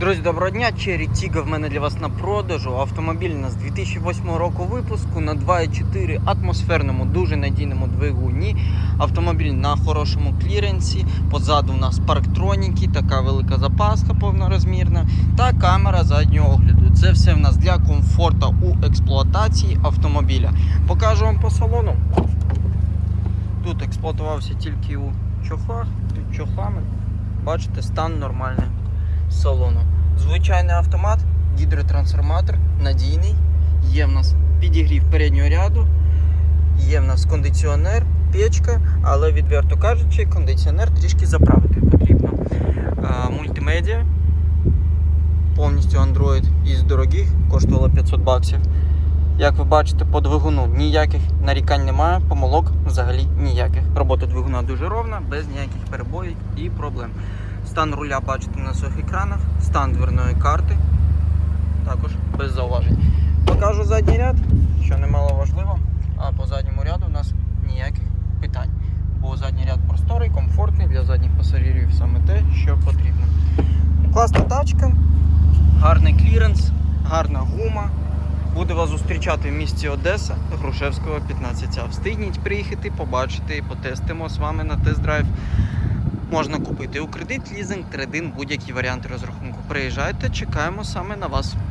Друзі, доброго дня. Cherry Tiggo в мене для вас на продажу. Автомобіль у нас 2008 року випуску на 2.4 атмосферному, дуже надійному двигуні. Автомобіль на хорошому кліренсі. Позаду у нас парктроніки, така велика запаска повнорозмірна та камера заднього огляду. Це все в нас для комфорту у експлуатації автомобіля. Покажу вам по салону. Тут експлуатувався тільки у чохлах, тут чохлами. Бачите, стан нормальний салону. Звичайний автомат, гідротрансформатор, надійний. Є в нас підігрів переднього ряду, є в нас кондиціонер, печка, але відверто кажучи, кондиціонер трішки заправити потрібно. А, мультимедіа, повністю Android із дорогих, коштувало 500 баксів. Як ви бачите, по двигуну ніяких нарікань немає, помилок взагалі ніяких. Робота двигуна дуже ровна, без ніяких перебоїв і проблем. Стан руля бачите на своїх екранах, стан дверної карти також без зауважень. Покажу задній ряд, що немало важливо, а по задньому ряду у нас ніяких питань. Бо задній ряд просторий, комфортний для задніх пасажирів саме те, що потрібно. Класна тачка, гарний кліренс, гарна гума. Буде вас зустрічати в місті Одеса, Грушевського 15А. Встигніть приїхати, побачити, потестимо з вами на тест-драйв. Можна купити у кредит, лізинг, кредит, будь-які варіанти розрахунку. Приїжджайте, чекаємо саме на вас.